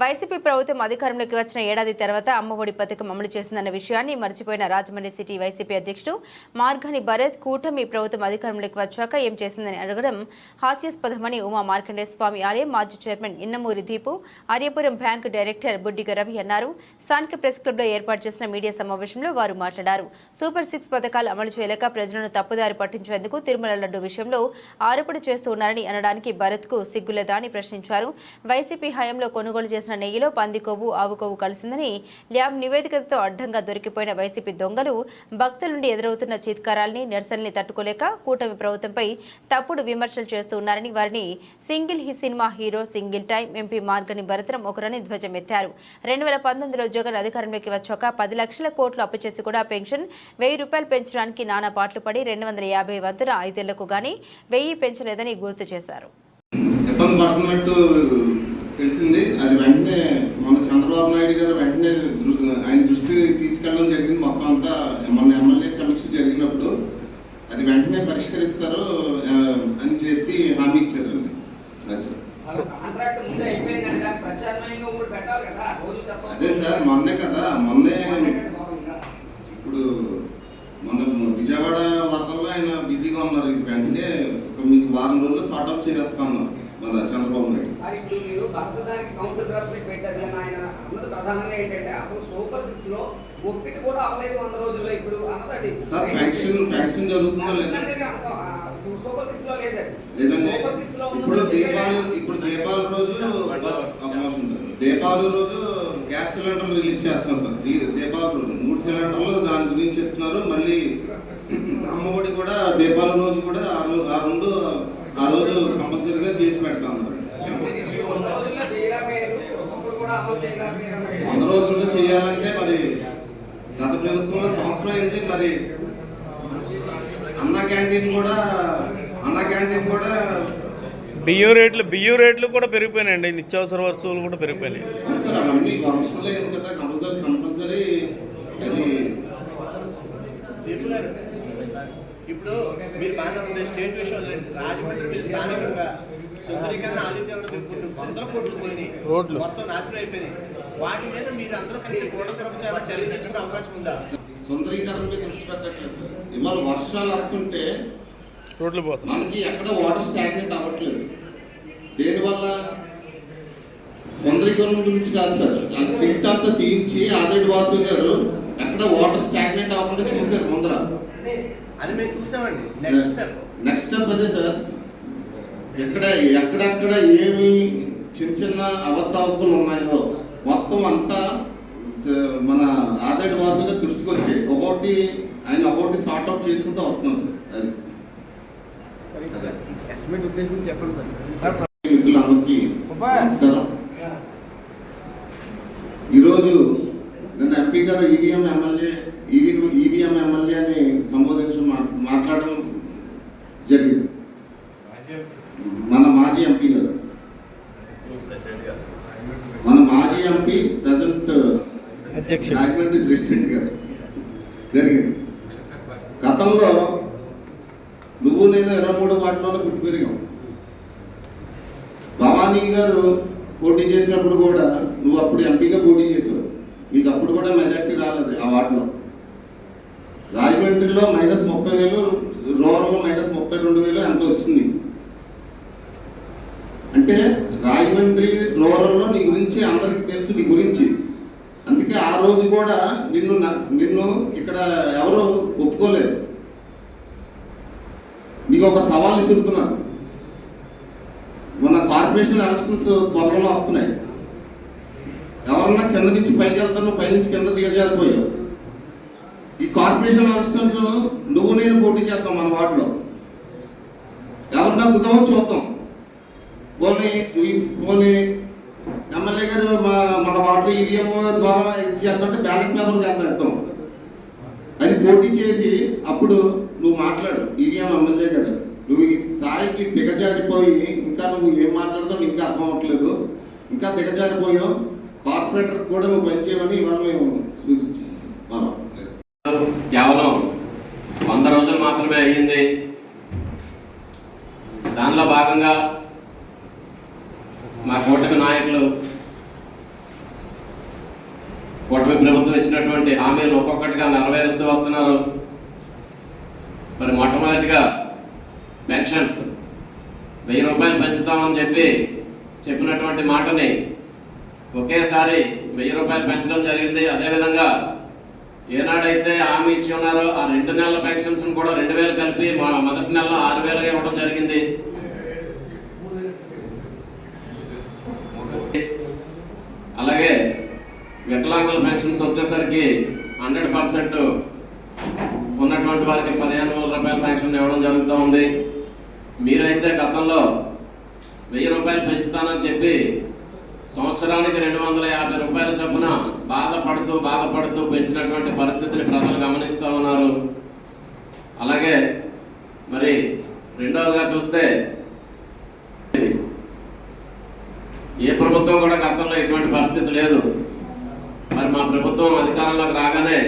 YCP ప్రభుత్వం అధికారంలోకి వచ్చిన ఏడాది తర్వాత అమ్మఒడి పథకం అమలు చేస్తుందన్న విషయాన్ని మర్చిపోయిన రాజమండ్రి సిటీ వైసీపీ అధ్యక్షుడు మార్గాని భరత్ కూటమి ప్రభుత్వం అధికారంలోకి వచ్చాక ఏం చేసిందని అడగడం హాస్యాస్పదమని ఉమా మార్కండే స్వామి ఆలయం మాజీ chairman Innamuri Deepu Aryapuram bank director Buddiga Ravi అన్నారు. స్థానిక ప్రెస్ క్లబ్లో ఏర్పాటు చేసిన మీడియా సమావేశంలో వారు మాట్లాడారు. సూపర్ సిక్స్ పథకాలు అమలు చేయలేక ప్రజలను తప్పుదారి పట్టించేందుకు తిరుమల లడ్డు విషయంలో ఆరోపణ చేస్తూ ఉన్నారని అనడానికి భరత్కు సిగ్గులేదా అని ప్రశ్నించారు. వైసీపీ హయాంలో కొనుగోలు చేసిన నెయ్యిలో పంది కొవ్వు ఆవు కొవ్వు కలిసిందని ల్యాబ్ నివేదికతో అడ్డంగా దొరికిపోయిన వైసీపీ దొంగలు భక్తుల నుండి ఎదురవుతున్న చీత్కారాల్ని నిరసనల్ని తట్టుకోలేక కూటమి ప్రభుత్వంపై తప్పుడు విమర్శలు చేస్తూ ఉన్నారని వారిని single he cinema hero single time MP Margani Bharatram ఒకరని ధ్వజమెత్తారు రెండు వేల పంతొమ్మిదిలో జగన్ అధికారంలోకి వచ్చాక పది లక్షల కోట్లు అప్పు చేసి కూడా పెన్షన్ వెయ్యి రూపాయలు పెంచడానికి నానా పాటలు పడి రెండు వందల యాభై వంతున ఐదేళ్ళకు గానీ వెయ్యి పెంచలేదని గుర్తు చేశారు. ఇబ్బంది పడుతున్నట్టు తెలిసింది. అది వెంటనే మన చంద్రబాబు నాయుడు గారు వెంటనే ఆయన దృష్టికి తీసుకెళ్ళడం జరిగింది మొత్తం అంతా. మొన్న ఎమ్మెల్యే సమీక్ష జరిగినప్పుడు అది వెంటనే పరిష్కరిస్తారు అని చెప్పి హామీ ఇచ్చారు. అది సార్. అదే సార్ మొన్నే కదా మొన్నే. ఇప్పుడు మొన్న విజయవాడ వరదల్లో ఆయన బిజీగా ఉన్నారు. ఇది వెంటనే మీకు వారం రోజుల్లో సార్ట్ అవుట్ చేస్తాను మన చంద్రబాబు నాయుడు. సార్ ఇప్పుడు మీరు భారతదానికి కౌంటర్ రెస్పెక్ట్ పెట్టారు. అని ఆయన అన్నది ప్రధానంగా ఏంటంటే అసలు సూపర్ సిక్స్లో ఒక్కటి కూడా అవ్వలేదు వంద రోజుల్లో ఇప్పుడు అన్నది సార్ పెన్షన్ పెన్షన్ జరుగుతుందో లేదా? సూపర్ సిక్స్లో లేదండి. సూపర్ సిక్స్లో ఇప్పుడు దీపావళి ఇప్పుడు దీపావళి రోజు. దీపావళి రోజు గ్యాస్ సిలిండర్ రిలీజ్ చేస్తున్నాం సార్. దీపావళి రోజు మూడు సిలిండర్లు దాని గురించి ఇస్తున్నారు. మళ్ళీ అమ్మఒడి కూడా దీపావళి రోజు కూడా ఆ రెండు రోజు కంపల్సరీగా చేసి పెడతా వంద రోజుల్లో చేయాలంటే మరి గత ప్రభుత్వంలో సంవత్సరం అయింది మరి అన్న క్యాంటీన్ కూడా అన్న క్యాంటీన్ కూడా బియ్యం రేట్లు బియ్యం రేట్లు కూడా పెరిగిపోయినాయండి. నిత్యావసర వస్తువులు కూడా పెరిగిపోయినాయి. ఇప్పుడు మీరు బాగానే ఉంది. స్టేట్ విషయం. రాజమండ్రి మీరు స్థానికుడుగా సుందరీకరణ ఆదిత్యంలో మీకు వందల కోట్లు పోయినాయి. రోడ్లు. మొత్తం నాశనం అయిపోయినాయి. వాటి మీద మీరు అందరూ కలిసి కూట ప్రభుత్వం చర్య తీసుకునే అవకాశం ఉందా? సుందరీకరణ మీద దృష్టి పెట్టట్లేదు సార్. ఇవాళ వర్షాలు వస్తుంటే రోడ్లు పోతాయి. మనకి ఎక్కడ వాటర్ స్టాగ్నెంట్ అవ్వట్లేదు. దేనివల్ల? సుందరీకరణ గురించి కాదు సార్. అది సిల్ట్ అంతా తీయించి ఆదిరెడ్డి వాసు గారు ఎక్కడ వాటర్ స్టాగ్నెంట్ అవ్వకుండా చూశారు ముందర. అది మేము చూసామండి నెక్స్ట్ స్టెప్ నెక్స్ట్ స్టెప్ అదే సార్. ఎక్కడ ఎక్కడెక్కడ ఏమి చిన్న చిన్న అవతావకులు ఉన్నాయో మొత్తం అంతా మన ఆదిరెడ్డి వాసు గారి దృష్టికి వచ్చాయి ఒకటి ఆయన ఒకటి సార్ట్ అవుట్ చేసుకుంటూ వస్తున్నాం సార్. అది. అదే. ఎస్టిమేట్ ఉద్దేశం చెప్పండి సార్. మిత్రులందరికీ నమస్కారం. ఈరోజు నిన్న ఎంపీ గారు ఈవీఎం ఎమ్మెల్యే ఈవీఎం ఈవీఎం ఎమ్మెల్యేని సంబోధించి మా- మాట్లాడడం జరిగింది. మన మాజీ ఎంపీ గారు. మన మాజీ ఎంపీ ప్రజెంట్ రాజమండ్రి ప్రెసిడెంట్ గారు. జరిగింది. గతంలో నువ్వు నేను ఇరవై మూడు వాటిలోనే పుట్టి పెరిగాం భవానీ గారు పోటీ చేసినప్పుడు కూడా నువ్వు అప్పుడు ఎంపీగా పోటీ చేసావు మీకు అప్పుడు కూడా మెజార్టీ రాలేదు ఆ వార్డులో. రాజమండ్రిలో మైనస్ ముప్పై వేలు రూరల్లో మైనస్ ముప్పై రెండు వేలు ఎంత వచ్చింది. అంటే రాజమండ్రి రూరల్లో నీ గురించి అందరికి తెలుసు నీ గురించి. అందుకే ఆ రోజు కూడా నిన్ను నిన్ను ఇక్కడ ఎవరు ఒప్పుకోలేదు. నీకు ఒక సవాల్ ఇస్తున్నాను మన కార్పొరేషన్ ఎలక్షన్స్ త్వరలో వస్తున్నాయి. ఎవరన్నా కింద నుంచి పైకి వెళ్తాను పై నుంచి కింద దిగజారిపోయావు. ఈ కార్పొరేషన్ ఎలక్షన్స్ నువ్వు నేను పోటీ చేస్తాం మన వార్డులో. ఎవరు నగ్గుతామో చూద్దాం. పోనీ పోనీ ఎమ్మెల్యే గారు మా- మన వార్డు ఈవీఎం ద్వారా ఇది చేద్దామంటే బ్యాలెట్ పేపర్ చేద్దాం అది పోటీ చేసి అప్పుడు నువ్వు మాట్లాడు ఈవీఎం ఎమ్మెల్యే గారు. నువ్వు ఈ స్థాయికి దిగజారిపోయి ఇంకా నువ్వు ఏం మాట్లాడదావు ఇంకా అర్థం అవ్వట్లేదు. ఇంకా దిగజారిపోయావు. కార్పొరేటర్ కూడా నువ్వు పనిచేయమని ఇవాళ మేము కేవలం వంద రోజులు మాత్రమే అయ్యింది. దానిలో భాగంగా మా కూటమి నాయకులు కూటమి ప్రభుత్వం ఇచ్చినటువంటి హామీలు ఒక్కొక్కటిగా నెరవేరుస్తూ వస్తున్నారు. మరి మొట్టమొదటిగా పెన్షన్స్. వెయ్యి రూపాయలు పెంచుతామని చెప్పి చెప్పినటువంటి మాటని ఒకేసారి వెయ్యి రూపాయలు పెంచడం జరిగింది. అదేవిధంగా ఏనాడైతే హామీ ఇచ్చి ఉన్నారో ఆ రెండు నెలల పెన్షన్స్ కూడా రెండు వేలు కలిపి మా మొదటి నెలలో ఆరు వేలు ఇవ్వడం జరిగింది. అలాగే వికలాంగుల పెన్షన్స్ వచ్చేసరికి హండ్రెడ్ పర్సెంట్ ఉన్నటువంటి వారికి పదిహేను వేల రూపాయల పెన్షన్ ఇవ్వడం జరుగుతూ ఉంది. మీరైతే గతంలో వెయ్యి రూపాయలు పెంచుతానని చెప్పి సంవత్సరానికి రెండు వందల యాభై రూపాయల చొప్పున బాధపడుతూ బాధపడుతూ పెంచినటువంటి పరిస్థితిని ప్రజలు గమనిస్తూ ఉన్నారు. అలాగే మరి రెండవదిగా చూస్తే ఏ ప్రభుత్వం కూడా గతంలో ఎటువంటి పరిస్థితి లేదు. మరి మా ప్రభుత్వం అధికారంలోకి రాగానే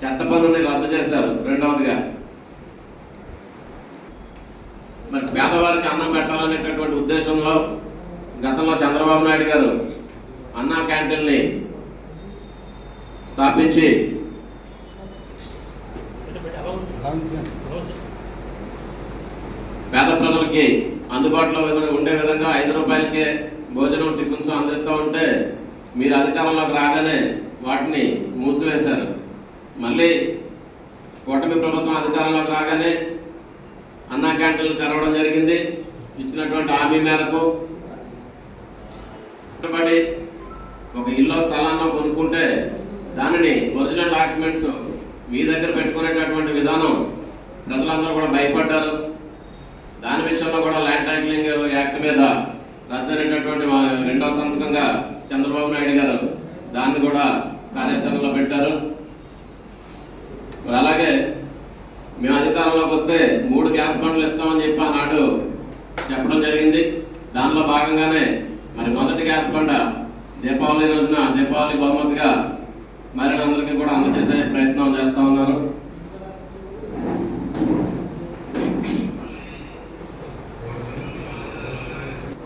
చెత్త పనుల్ని రద్దు చేశారు రెండవదిగా మరి పేదవారికి అన్నం పెట్టాలనేటటువంటి ఉద్దేశంలో గతంలో చంద్రబాబు నాయుడు గారు అన్నా క్యాంటీన్ని స్థాపించి పేద ప్రజలకి అందుబాటులో విధంగా ఉండే విధంగా ఐదు రూపాయలకే భోజనం టిఫిన్స్ అందిస్తూ ఉంటే మీరు అధికారంలోకి రాగానే వాటిని మూసివేశారు. మళ్ళీ కూటమి ప్రభుత్వం అధికారంలోకి రాగానే అన్నా క్యాంటీన్లు తెరవడం జరిగింది. ఇచ్చినటువంటి హామీ మేరకు కష్టపడి ఒక ఇల్లు స్థలాన్ని కొనుక్కుంటే దానిని ఒరిజినల్ డాక్యుమెంట్స్ మీ దగ్గర పెట్టుకునేటటువంటి విధానం ప్రజలందరూ కూడా భయపడ్డారు. దాని విషయంలో కూడా ల్యాండ్ టైటిలింగ్ యాక్ట్ మీద రద్దనేటటువంటి రెండవ సంతకంగా చంద్రబాబు నాయుడు గారు దాన్ని కూడా కార్యాచరణలో పెట్టారు. మరి అలాగే మేము అధికారంలోకి వస్తే మూడు గ్యాస్ బండ్లు ఇస్తామని చెప్పి ఆనాడు చెప్పడం జరిగింది. దానిలో భాగంగానే మరి మొదటి గ్యాస్ బండ దీపావళి రోజున దీపావళి బహుమతిగా మరినందరికీ కూడా అందజేసే ప్రయత్నం చేస్తా ఉన్నారు.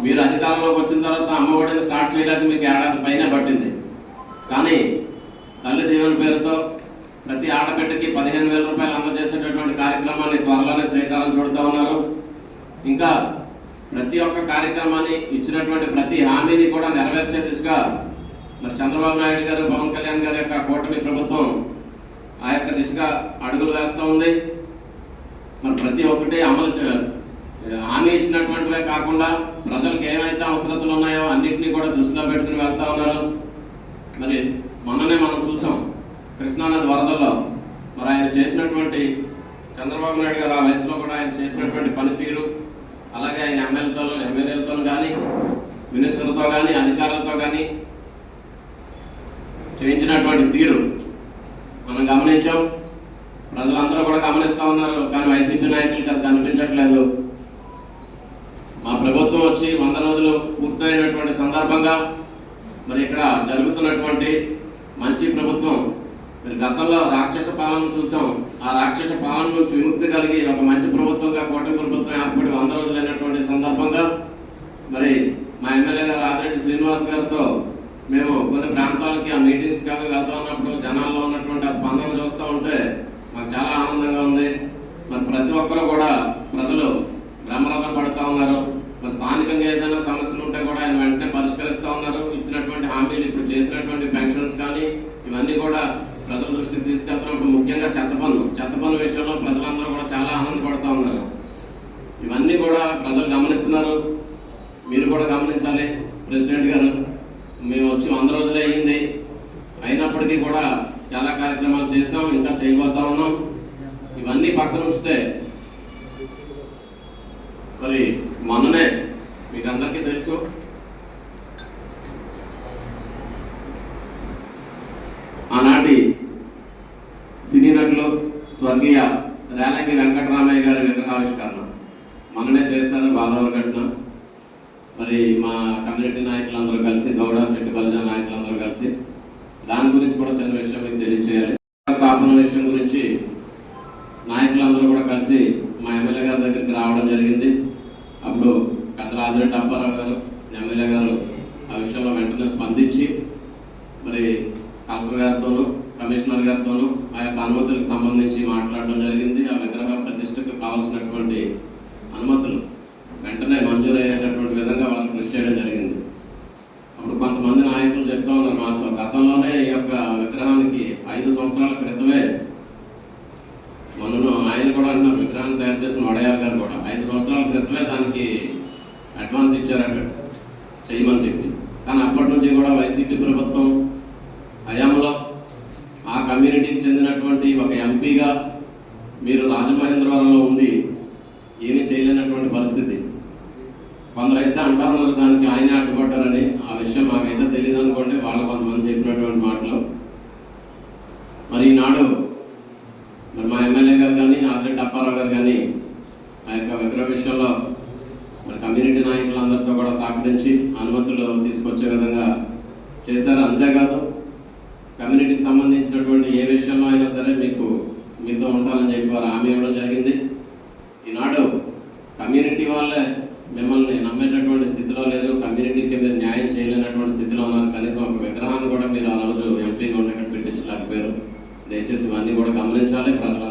మీరు అధికారంలోకి వచ్చిన తర్వాత అమ్మఒడిని స్టార్ట్ చేయడానికి మీకు ఏడాది పైన పట్టింది. కానీ తల్లి దేవుని పేరుతో ప్రతి ఆడబిడ్డకి పదిహేను వేల రూపాయలు అందజేసేటటువంటి కార్యక్రమాన్ని త్వరలోనే శ్రీకారం చుడుతూ ఉన్నారు. ఇంకా ప్రతి ఒక్క కార్యక్రమాన్ని ఇచ్చినటువంటి ప్రతి హామీని కూడా నెరవేర్చే దిశగా మరి చంద్రబాబు నాయుడు గారు పవన్ కళ్యాణ్ గారి యొక్క కూటమి ప్రభుత్వం ఆ యొక్క దిశగా అడుగులు వేస్తూ ఉంది. మరి ప్రతి ఒక్కటి అమలు హామీ ఇచ్చినటువంటివే కాకుండా ప్రజలకు ఏమైతే అవసరతలు ఉన్నాయో అన్నింటినీ కూడా దృష్టిలో పెట్టుకుని వెళ్తా ఉన్నారు. మరి మొన్ననే మనం చూసాం కృష్ణానది వరదల్లో మరి ఆయన చేసినటువంటి చంద్రబాబు నాయుడు గారు ఆ వయసులో కూడా ఆయన చేసినటువంటి పనితీరు అలాగే ఆయన ఎమ్మెల్యేలతో ఎమ్మెల్యేలతో కానీ మినిస్టర్లతో కానీ అధికారులతో కానీ చేయించినటువంటి తీరు మనం గమనించాం. ప్రజలందరూ కూడా గమనిస్తా ఉన్నారు కానీ వైసీపీ నాయకులకి అది కనిపించట్లేదు. మా ప్రభుత్వం వచ్చి వంద రోజులు పూర్తయినటువంటి సందర్భంగా మరి ఇక్కడ జరుగుతున్నటువంటి మంచి ప్రభుత్వం మరి గతంలో రాక్షస పాలన చూసాం. ఆ రాక్షస పాలన నుంచి విముక్తి కలిగి ఒక మంచి ప్రభుత్వంగా కూటమి ప్రభుత్వం ఏర్పడి వంద రోజులైనటువంటి సందర్భంగా మరి మా ఎమ్మెల్యే గారు ఆదిరెడ్డి శ్రీనివాస్ గారితో మేము కొన్ని ప్రాంతాలకి ఆ మీటింగ్స్ కానీ వెళ్తా ఉన్నప్పుడు జనాల్లో ఉన్నటువంటి ఆ స్పందన చూస్తూ ఉంటే మాకు చాలా ఆనందంగా ఉంది. మరి ప్రతి ఒక్కరు కూడా ప్రజలు బ్రహ్మరథం పడుతూ ఉన్నారు. మరి స్థానికంగా ఏదైనా సమస్యలు ఉంటే కూడా ఆయన వెంటనే పరిష్కరిస్తూ ఉన్నారు. ఇచ్చినటువంటి హామీలు ఇప్పుడు చేసినటువంటి పెన్షన్స్ కానీ ఇవన్నీ కూడా ప్రజల దృష్టికి తీసుకెళ్తున్నప్పుడు ముఖ్యంగా చెత్త పన్ను చెత్త పన్ను విషయంలో ప్రజలందరూ కూడా చాలా ఆనందపడుతూ ఉన్నారు. ఇవన్నీ కూడా ప్రజలు గమనిస్తున్నారు. మీరు కూడా గమనించాలి ప్రెసిడెంట్ గారు. మేము వచ్చి వంద రోజులే అయ్యింది. అయినప్పటికీ కూడా చాలా కార్యక్రమాలు చేసాం ఇంకా చేయబోతా ఉన్నాం. ఇవన్నీ పక్కన ఉంచితే మరి మొన్ననే మీకు అందరికీ తెలుసు స్వర్గీయ రేలంగి వెంకటరామయ్య గారి విగ్రహావిష్కరణ. మొన్ననే చేశారు గోదావరి ఘటన మరి మా కమ్యూనిటీ నాయకులందరూ కలిసి గౌడ శెట్టి బలిజ నాయకులందరూ కలిసి దాని గురించి కూడా చిన్న విషయం మీకు తెలియచేయాలి. స్థాపన విషయం గురించి నాయకులందరూ కూడా కలిసి మా ఎమ్మెల్యే గారి దగ్గరికి రావడం జరిగింది. అప్పుడు పెద్ద రాజరెడ్డి అప్పారావు గారు ఎమ్మెల్యే గారు ఆ విషయంలో వెంటనే స్పందించి మరి కలెక్టర్ గారితోనూ కమిషనర్ గారితోనూ ఆ యొక్క అనుమతులకు సంబంధించి మాట్లాడడం జరిగింది. ఆ విగ్రహ ప్రతిష్టకు కావాల్సినటువంటి అనుమతులు వెంటనే మంజూరు అయ్యేటటువంటి విధంగా వాళ్ళు కృషి చేయడం జరిగింది. అప్పుడు కొంతమంది నాయకులు చెప్తా ఉన్నారు మాతో. గతంలోనే ఈ యొక్క విగ్రహానికి ఐదు సంవత్సరాల క్రితమే మొన్న ఆయన కూడా అంటున్నారు విగ్రహాన్ని తయారు చేసిన వడయార్ గారు కూడా. ఐదు సంవత్సరాల క్రితమే దానికి అడ్వాన్స్ ఇచ్చారట చేయమని చెప్పి. కానీ అప్పటి నుంచి కూడా వైసీపీ ప్రభుత్వం హయాంలో కమ్యూనిటీకి చెందినటువంటి ఒక ఎంపీగా మీరు రాజమహేంద్రవరంలో ఉండి ఏమీ చేయలేనటువంటి పరిస్థితి. కొందరైతే అంటా ఉన్నారు దానికి ఆయనే అడ్డుపడ్డారని. ఆ విషయం మాకైతే తెలియదు అనుకోండి. వాళ్ళు కొంతమంది చెప్పినటువంటి మాటలు. మరి ఈనాడు మరి మా ఎమ్మెల్యే గారు కానీ ఆదిరెడ్డి అప్పారావు గారు కానీ ఆ యొక్క విగ్రహ విషయంలో మరి కమ్యూనిటీ నాయకులందరితో కూడా సహకరించి అనుమతులు తీసుకొచ్చే విధంగా చేశారు. అంతేకాదు కమ్యూనిటీకి సంబంధించినటువంటి ఏ విషయంలో అయినా సరే మీకు మీతో ఉంటానని చెప్పి వారు హామీ ఇవ్వడం జరిగింది. ఈనాడు కమ్యూనిటీ వాళ్ళే మిమ్మల్ని నమ్మేటటువంటి స్థితిలో లేరు కమ్యూనిటీకి మీరు న్యాయం చేయలేనటువంటి స్థితిలో ఉన్నారు. కనీసం ఒక విగ్రహాన్ని కూడా మీరు ఆ రోజు ఎంపీగా ఉండేటట్టు పెట్టించలేకపోయారు. దయచేసి ఇవన్నీ కూడా గమనించాలి. ప్రజలంతా